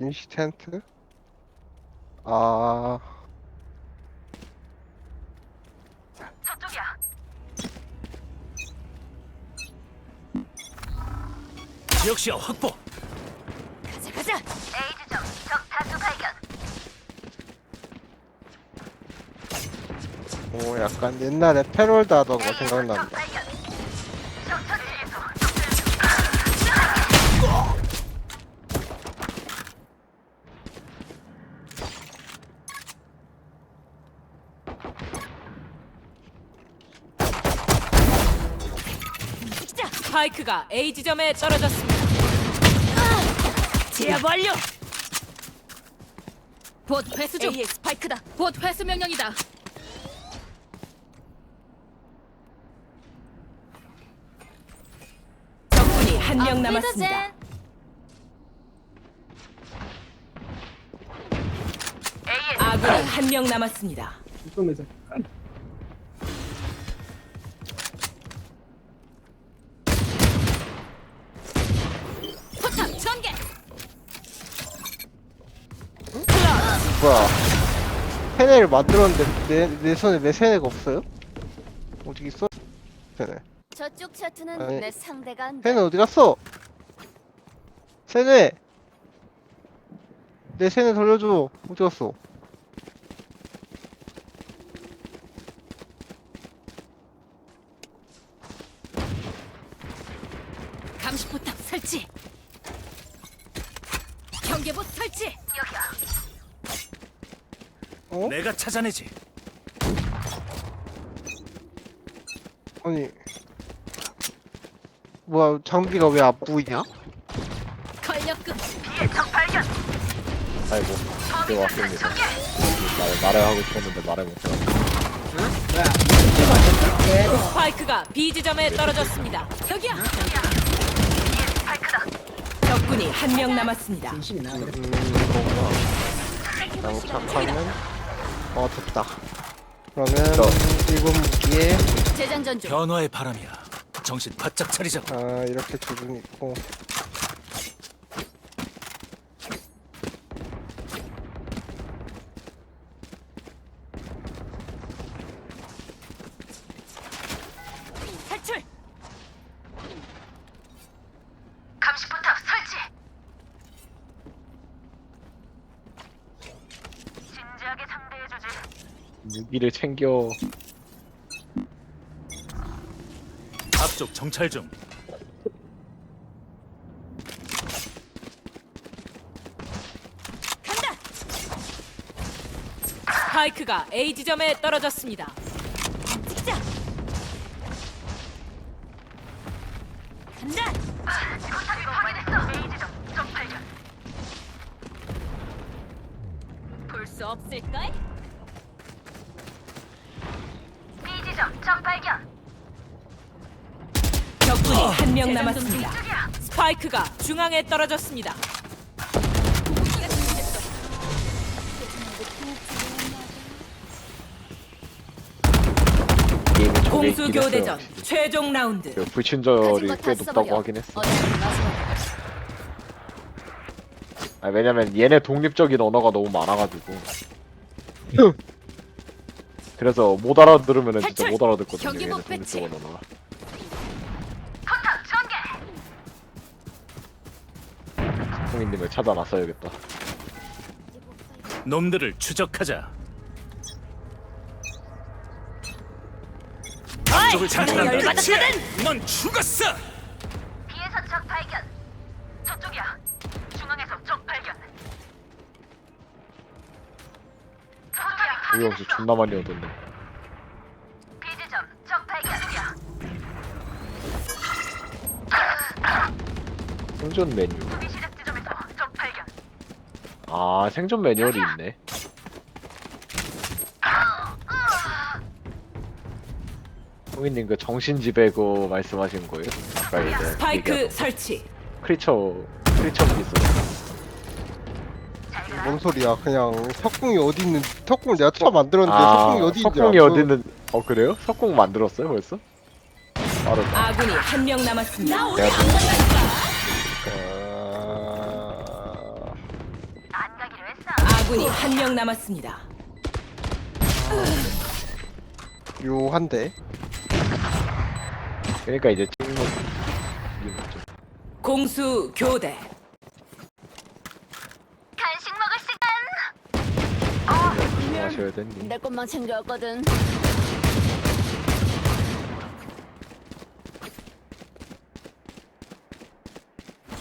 임시 텐트? 아, 저쪽이야. 지역 시야 확보. 가자 가자. A 지점 적 다수 발견. 오, 약간 옛날에 패롤드 하던 거적 생각난다. 발견. 적 처치에서 스파이크가 A 지점에 떨어졌습니다. 제압 완료. 봇 회수 중. A의 스파이크다. 봇 회수 명령이다. 적군이 한 명 남았습니다. A의 아군이 한 명 남았습니다. 포탑 뭐야. 세네를 만들었는데 내, 내 손에 왜 세네가 없어요? 어디 있어? 세네. 저쪽 차트는 아니, 내 상대가 안 돼. 세네 어디 갔어? 세네! 내 세네 돌려줘. 어디 갔어? 감시 포탑 설치. 경계봇 설치. 여기야. 어? 내가 찾아내지. 아니. 뭐야, 장비가 왜 안 보이냐? 권력급. 아이고 네 왔습니다 말, 말을 하고 싶었는데 말을 못해가지고 스파이크가 B 지점에 떨어졌습니다. 여기야. 스파이크다. 적군이 한 명 남았습니다. 음, 이거구나. 장착하면, 어, 됐다. 그러면, 저. 일본 무기에, 재장전 중. 변화의 바람이야. 정신 바짝 차리자고. 아, 이렇게 두 분 있고. 탈출. 감시 포탑 설치. 진지하게 상대해주지. 무기를 챙겨 앞쪽 정찰 중. 간다. 스파이크가 A 지점에 떨어졌습니다. 찍자. 간다. 볼 수 없을까? B 지점 적 발견. 적군이 한 명 남았습니다. 저기야. 스파이크가 중앙에 떨어졌습니다. 게임이 저게 공수 있긴 교대전 했어요 최종 라운드. 그 불친절이 꽤 높다고 하긴 했어 아, 왜냐면 얘네 독립적인 언어가 너무 많아가지고 그래서 못 알아들으면 진짜 탈출! 못 알아듣거든요 얘네 언어가 포탑 전개. 홍인님을 찾아놨어야겠다 놈들을 추적하자. 장전한다. 열받았거든. 넌 죽었어. 확인했어. 존나 많이 얻었네. 생존 메뉴. 아 생존 매뉴얼이 있네 홍인님 그 정신지배 그 말씀하신 거예요? 아까 이제 스파이크 얘기하던 설치. 크리처 크리처 피스 뭔 소리야? 그냥 석궁이 어디 있는 석궁을 내가 처음 만들었는데 아 석궁이 어디 있는지 석궁이? 어디 있는 어 그래요? 석궁 만들었어요 벌써? 빠르다 아군이 한 명 남았습니다. 내가 아... 아군이 한 명 남았습니다. 묘한데 그러니까 이제 찍는 뭐죠? 공수 교대. 간식 먹을 시간. 마셔야 되니? 내 것만 챙겨왔거든.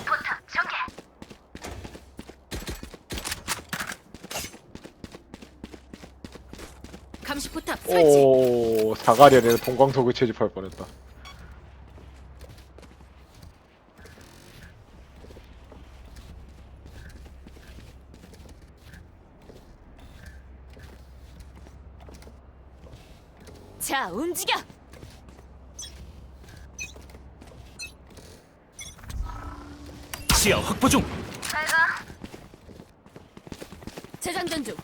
포탑 전개. 감시 포탑 설치. 오 사가리를 동광석을 채집할 뻔했다. 자, 움직여. 시야 확보 중. 잘 가. 재장전 중.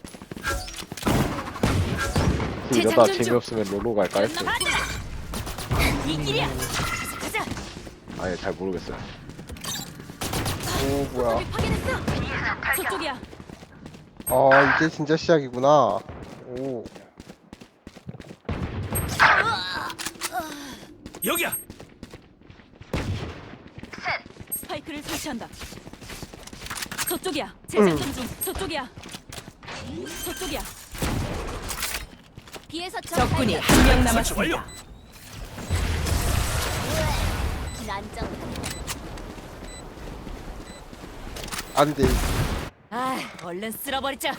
이러다 재장전 중. 재미없으면 롤로 갈까 했어. 이 길이야. 가자, 가자. 아예 잘 모르겠어요. 오 뭐야. 저쪽이야. 아 이제 진짜 시작이구나 오 여기야. 스파이크를 설치한다. 저쪽이야. 재장전 중. 저쪽이야. 저쪽이야. 비에서 적군이 한 명 설치 완료. 남았습니다. 난장. 안 돼 아, 얼른 쓸어버리자.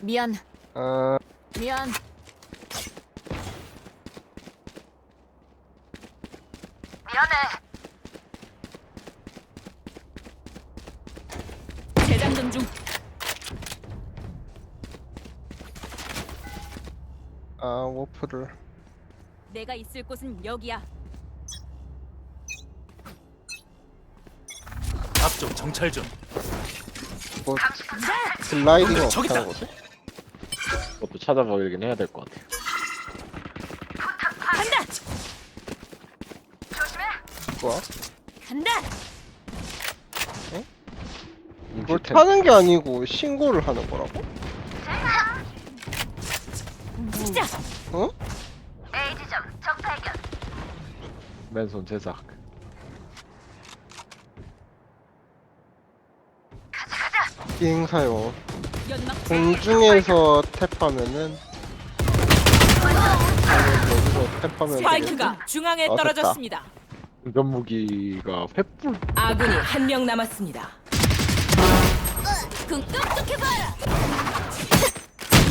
미안, 아 미안. 미안해. 재장전 중. 아, 워프를 내가 있을 곳은 여기야. 앞쪽 정찰 중. 뭐 글라이딩 저기다. 어떻게 하는 거지? 그것도 찾아보긴 해야 될 것 같아. 간다. 조심해. 뭐야? 간다. 이걸 임시템. 타는 게 아니고 신고를 하는 거라고? 시작. 어? A 지점 적 발견. 맨손 제작. 가자, 가자. 비행사요 연막 공중에서 탭하면은 여기서 탭하면 되겠지? 스파이크가 중앙에 어, 됐다. 떨어졌습니다. 운전 무기가 횃불. 아군이 한 명 남았습니다. 그 똑똑해봐라.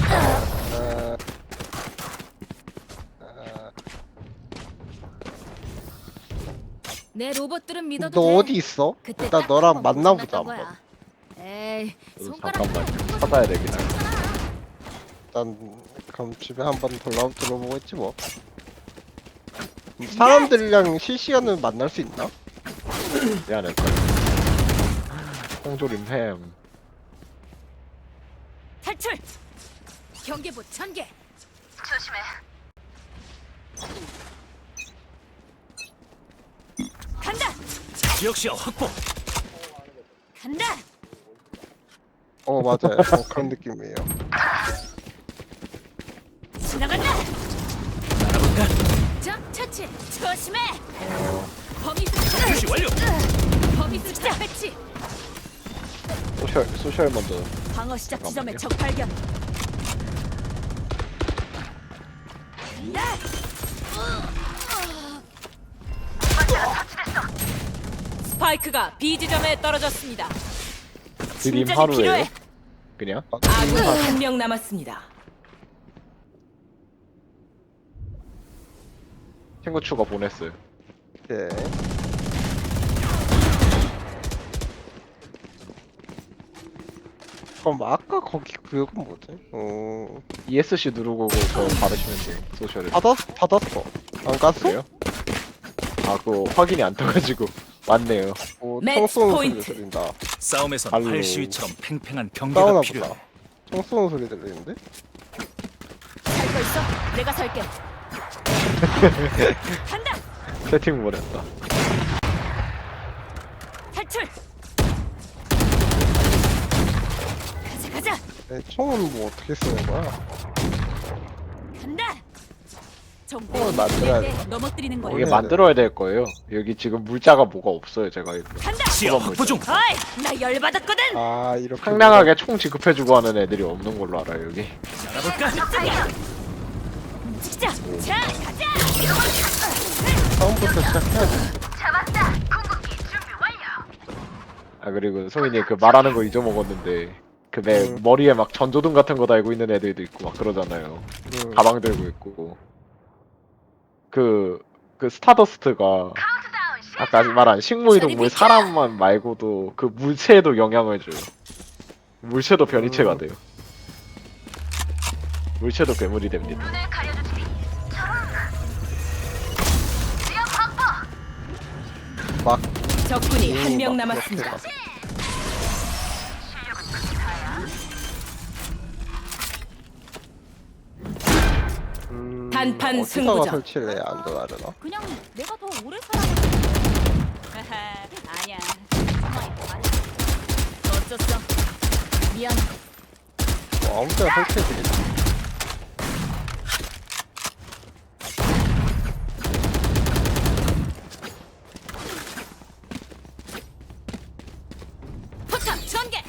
아, 내 로봇들은 믿어도 너 돼. 어디 있어? 그때 나 딱 너랑 한번 만나보자 한번 거야. 에이, 손가락 잠깐만 찾아야 해. 난 그럼 집에 한번 돌아 들어보고 있지 뭐 사람들이랑 실시간으로 만날 수 있나? 미안해. 홍조림 햄. 탈출. 경계부 전개. 조심해. 간다. 지역 시야 확보. 간다. 어 맞아요 어, 그런 느낌이에요 지나간다. 적 처치. 조심해. 범위 표시 완료. 범위 숫자 배치. 소셜 소셜 먼저. 방어 시작 지점에 잠깐만요. 적 발견. 스파이크가 B 지점에 떨어졌습니다. 드림 하루에요? 필요해. 그냥? 아군이 한명 남았습니다. 친구 추가 보냈어요. 네 그럼 아까 거기 그건 뭐지? 어 ESC 누르고 그거 받으시면 돼요. 소셜에. 받았 받았어 안 갔어? 그래요? 아 그거 확인이 안 떠가지고 맞네요. 어, 매치 쏘는 소리 포인트. 들린다 발로. 활 시위처럼 팽팽한 경계가 싸우나 필요해. 보다 총 쏘는 소리 들리는데? 살 거 있어. 내가 살게. 간다. 채팅 보냈다. 탈출. 가자. 네, 총은 뭐 어떻게 쓰는 거야? 간다. 정보 어, 만들어야 돼. 넘어뜨리는 거야. 이게 네, 만들어야 될 거예요. 여기 지금 물자가 뭐가 없어요. 제가 이거. 간다. 시야 확보 중. 어이, 나 열받았거든. 아 이렇게 상냥하게 총 지급해주고 하는 애들이 없는 걸로 알아요. 여기. 알아볼까? 움직이자. 자, 가자. 처음부터 시작해야지 잡았다. 궁극기 준비 완료. 아 그리고 성인이 그 말하는 거 잊어먹었는데 그내 음. 머리에 막 전조등 같은 거 달고 있는 애들도 있고 막 그러잖아요. 음. 가방 들고 있고 그 그 스타더스트가 카운트다운 시. 아까 말한 식물이동물 사람만 말고도 그 물체에도 영향을 줘요. 물체도 변이체가 음. 돼요. 물체도 괴물이 됩니다. 눈을 가려주 막 적군이 한 음, 명막 남았습니다. 음, 단판 어디다가 승부전. 설치를 해야 안전하려나? 그냥 내가 더 오래 살아. 아니야. 어쩌어 미안. 뭐 아무 데나 설치해주겠지 포탑 전개.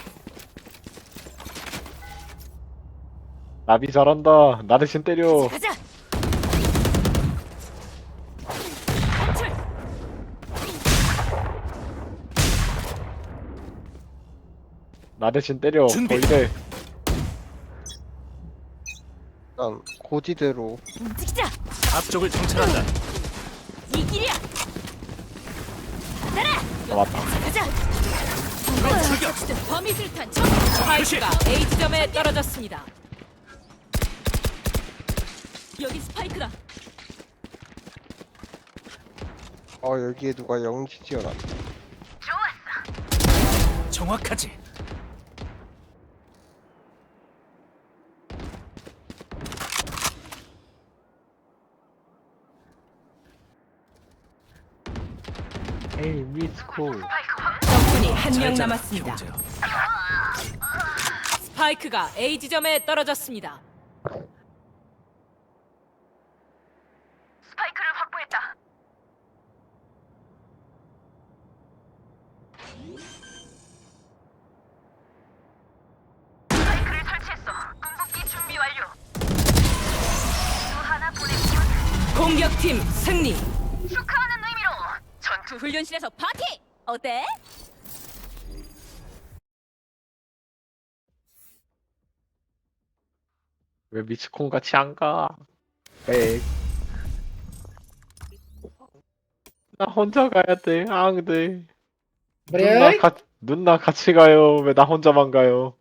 나비 잘한다. 나 대신 때려. 가자. 탈출. 나 대신 때려. 준비. 이래. 일단 고지대로 움직이자. 앞쪽을 정찰한다. 이 길이야. 따라. 아, 맞다. 가자. 출격. 범위 술탄 전. 스파이크가 A 지점에 떨어졌습니다. 여기 스파이크다. 어 여기에 누가 영지 지어놨네 좋았어. 정확하지. 에이 미스코. 적군이 한명잘 남았습니다. 자라, 스파이크가 A 지점에 떨어졌습니다. 스파이크를 확보했다. 스파이크를 설치했어. 궁극기 준비 완료. 또 하나 보내주면 공격팀 승리. 축하하는 의미로 전투 훈련실에서 파티 어때? 왜 미스콘 같이 안 가? 에이. 나 혼자 가야 돼. 아 근데. 누나 가 누나 같이 가요. 왜 나 혼자만 가요?